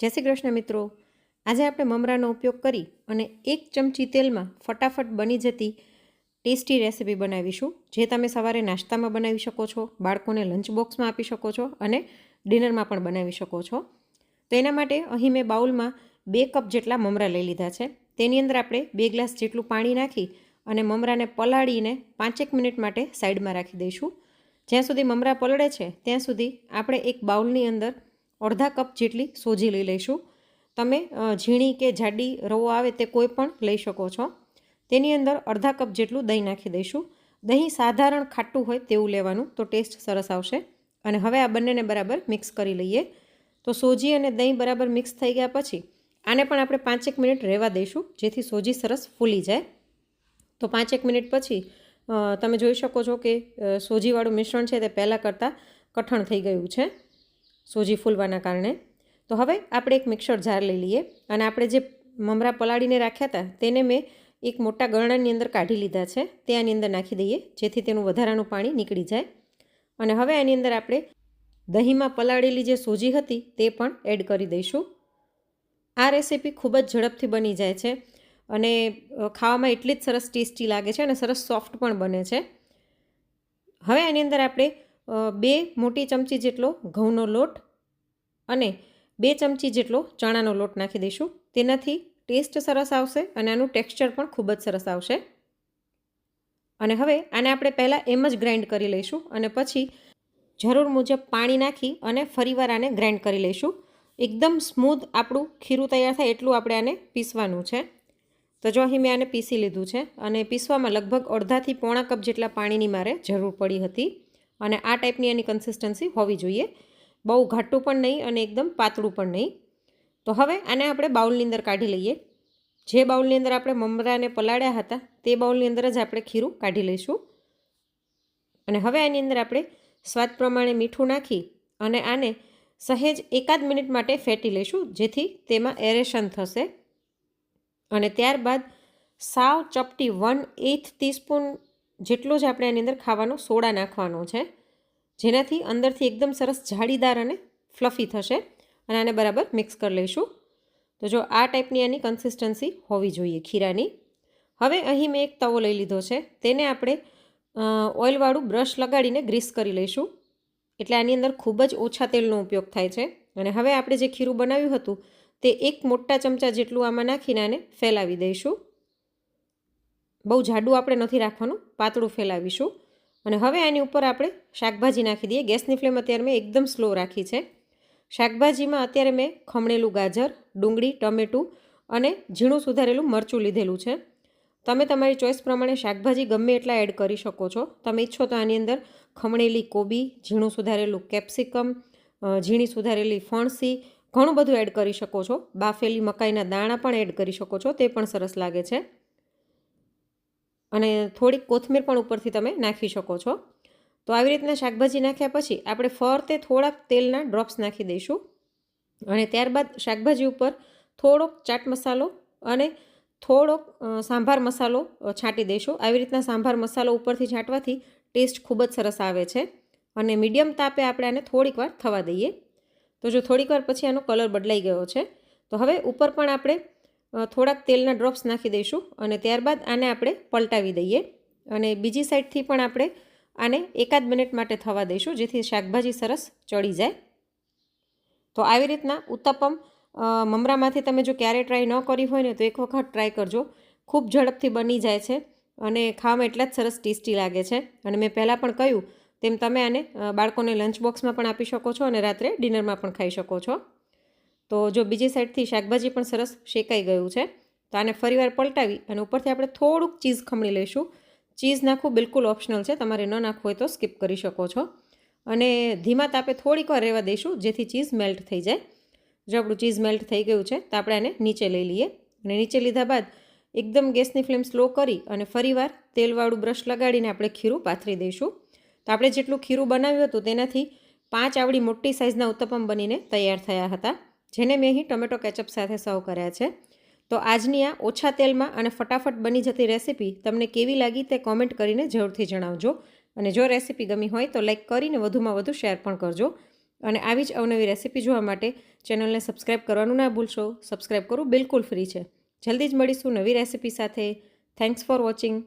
જય શ્રી કૃષ્ણ મિત્રો. આજે આપણે મમરાનો ઉપયોગ કરી અને એક ચમચી તેલમાં ફટાફટ બની જતી ટેસ્ટી રેસીપી બનાવીશું, જે તમે સવારે નાસ્તામાં બનાવી શકો છો, બાળકોને લંચ બોક્સમાં આપી શકો છો અને ડિનરમાં પણ બનાવી શકો છો. તો એના માટે અહીં મેં બાઉલમાં બે કપ જેટલા મમરા લઈ લીધા છે. તેની અંદર આપણે બે ગ્લાસ જેટલું પાણી નાખી અને મમરાને પલાળીને પાંચેક મિનિટ માટે સાઈડમાં રાખી દઈશું. જ્યાં સુધી મમરા પલળે છે, ત્યાં સુધી આપણે એક બાઉલની અંદર અડધા કપ જેટલી સોજી લઈ લઈશું. તમે ઝીણી કે જાડી રવો આવે તે કોઈ પણ લઈ શકો છો. તેની અંદર અડધા કપ જેટલું દહીં નાખી દઈશું. દહીં સાધારણ ખાટું હોય તેવું લેવાનું, તો ટેસ્ટ સરસ આવશે. અને હવે આ બંનેને બરાબર મિક્સ કરી લઈએ. તો સોજી અને દહીં બરાબર મિક્સ થઈ ગયા પછી, આને પણ આપણે પાંચેક મિનિટ રહેવા દઈશું, જેથી સોજી સરસ ફૂલી જાય. તો પાંચેક મિનિટ પછી તમે જોઈ શકો છો કે સોજીવાળું મિશ્રણ છે તે પહેલાં કરતાં કઠણ થઈ ગયું છે. સોજી ફૂલવાના કારણે. તો હવે આપણે એક મિક્સર જાર લઈ લઈએ અને આપણે જે મમરા પલાળીને રાખ્યા હતા તેને મેં એક મોટા ગરણાની અંદર કાઢી લીધા છે. તે આની અંદર નાખી દઈએ જેથી તેનું વધારાનું પાણી નીકળી જાય. અને હવે આની અંદર આપણે દહીંમાં પલાળેલી જે સૂજી હતી તે પણ એડ કરી દઈશું. આ રેસીપી ખૂબ જ ઝડપથી બની જાય છે અને ખાવામાં એટલી જ સરસ ટેસ્ટી લાગે છે અને સરસ સોફ્ટ પણ બને છે. હવે આની અંદર આપણે બે મોટી ચમચી જેટલો ઘઉંનો લોટ અને બે ચમચી જેટલો ચણાનો લોટ નાખી દઈશું. તેનાથી ટેસ્ટ સરસ આવશે અને આનું ટેક્સચર પણ ખૂબ જ સરસ આવશે. અને હવે આને આપણે પહેલાં એમ જ ગ્રાઇન્ડ કરી લઈશું અને પછી જરૂર મુજબ પાણી નાખી અને ફરીવાર આને ગ્રાઇન્ડ કરી લઈશું. એકદમ સ્મૂથ આપણું ખીરું તૈયાર થાય એટલું આપણે આને પીસવાનું છે. તો જો અહીં મેં આને પીસી લીધું છે અને પીસવામાં લગભગ અડધાથી પોણા કપ જેટલા પાણીની મારે જરૂર પડી હતી. અને આ ટાઈપની એની કન્સિસ્ટન્સી હોવી જોઈએ. બહુ ઘાટું પણ નહીં અને એકદમ પાતળું પણ નહીં. તો હવે આને આપણે બાઉલની અંદર કાઢી લઈએ. જે બાઉલની અંદર આપણે મમરાને પલાળ્યા હતા, તે બાઉલની અંદર જ આપણે ખીરું કાઢી લઈશું. અને હવે આની અંદર આપણે સ્વાદ પ્રમાણે મીઠું નાખી અને આને સહેજ એકાદ મિનિટ માટે ફેટી લઈશું, જેથી તેમાં એરેશન થશે. અને ત્યારબાદ સાવ ચપટી વન એથ ટીસ્પૂન જેટલો જ આપણે આની અંદર ખાવાનો સોડા નાખવાનો છે, જેનાથી અંદરથી એકદમ સરસ જાળીદાર અને ફ્લફી થશે અને આને બરાબર મિક્સ કરી લઈશું. તો જો આ ટાઈપની આની કન્સિસ્ટન્સી હોવી જોઈએ ખીરાની. હવે અહીં મેં એક તવો લઈ લીધો છે, તેને આપણે ઓઇલવાળું બ્રશ લગાડીને ગ્રીસ કરી લઈશું. એટલે આની અંદર ખૂબ જ ઓછા તેલનો ઉપયોગ થાય છે. અને હવે આપણે જે ખીરું બનાવ્યું હતું, તે એક મોટા ચમચા જેટલું આમાં નાખીને આને ફેલાવી દઈશું. બહુ જાડું આપણે નથી રાખવાનું, પાતળું ફેલાવીશું. અને હવે આની ઉપર આપણે શાકભાજી નાખી દઈએ. ગેસની ફ્લેમ અત્યારે મેં એકદમ સ્લો રાખી છે. શાકભાજીમાં અત્યારે મેં ખમણેલું ગાજર, ડુંગળી, ટમેટું અને ઝીણું સુધારેલું મરચું લીધેલું છે. તમે તમારી ચોઈસ પ્રમાણે શાકભાજી ગમે એટલા એડ કરી શકો છો. તમે ઈચ્છો તો આની અંદર ખમણેલી કોબી, ઝીણું સુધારેલું કેપ્સિકમ ઝીણી સુધારેલી ફણસી, ઘણું બધું એડ કરી શકો છો. બાફેલી મકાઈના દાણા પણ એડ કરી શકો છો. તે પણ સરસ લાગે છે. અને થોડીક કોથમીર પણ ઉપરથી તમે નાખી શકો છો. તો આવી રીતના શાકભાજી નાખ્યા પછી આપણે ફરતે થોડાક તેલના ડ્રોપ્સ નાખી દઈશું. અને ત્યારબાદ શાકભાજી ઉપર થોડોક ચાટ મસાલો અને થોડોક સાંભાર મસાલો છાંટી દઈશું. આવી રીતના સાંભાર મસાલો ઉપરથી છાંટવાથી ટેસ્ટ ખૂબ જ સરસ આવે છે. અને મીડિયમ તાપે આપણે આને થોડીક વાર થવા દઈએ. તો જો થોડીક વાર પછી આનો કલર બદલાઈ ગયો છે. તો હવે ઉપર પણ આપણે થોડાક તેલના ડ્રોપ્સ નાખી દઈશું અને ત્યારબાદ આને આપણે પલટાવી દઈએ. અને બીજી સાઈડથી પણ આપણે આને એકાદ મિનિટ માટે થવા દઈશું, જેથી શાકભાજી સરસ ચડી જાય. તો આવી રીતના ઉત્તપમ મમરામાંથી તમે જો ક્યારે ટ્રાય ન કરી હોય ને તો એક વખત ટ્રાય કરજો. ખૂબ ઝડપથી બની જાય છે અને ખાવામાં એટલા જ સરસ ટેસ્ટી લાગે છે. અને મેં પહેલાં પણ કહ્યું, તેમ તમે આને બાળકોને લંચ બોક્સમાં પણ આપી શકો છો અને રાત્રે ડિનરમાં પણ ખાઈ શકો છો. તો જો બીજી સાઈડથી શાકભાજી પણ સરસ શેકાઈ ગયું છે, તો આને ફરીવાર પલટાવી અને ઉપરથી આપણે થોડુંક ચીઝ ખમણી લઈશું. ચીઝ નાખવું બિલકુલ ઓપ્શનલ છે, તમારે ન નાખવું હોય તો સ્કીપ કરી શકો છો. અને ધીમા તાપે થોડીક વાર રહેવા દઈશું, જેથી ચીઝ મેલ્ટ થઈ જાય. જો આપણું ચીઝ મેલ્ટ થઈ ગયું છે, તો આપણે આને નીચે લઈ લઈએ. અને નીચે લીધા બાદ એકદમ ગેસની ફ્લેમ સ્લો કરી અને ફરીવાર તેલવાળું બ્રશ લગાડીને આપણે ખીરું પાથરી દઈશું. તો આપણે જેટલું ખીરું બનાવ્યું હતું, તેનાથી પાંચ આવડી મોટી સાઇઝના ઉત્તપમ બનીને તૈયાર થયા હતા. જેને મેં અહીં ટોમેટો કેચઅપ સાથે સર્વ કર્યા છે. તો આજની આ ઓછા તેલમાં અને ફટાફટ બની જતી રેસીપી તમને કેવી લાગી તે કોમેન્ટ કરીને જરૂરથી જણાવજો. અને જો રેસીપી ગમી હોય તો લાઇક કરીને વધુમાં વધુ શેર પણ કરજો. અને આવી જ અવનવી રેસીપી જોવા માટે ચેનલને સબસ્ક્રાઈબ કરવાનું ના ભૂલશો. સબસ્ક્રાઈબ કરવું બિલકુલ ફ્રી છે. જલ્દી જ મળીશું નવી રેસીપી સાથે. Thanks for watching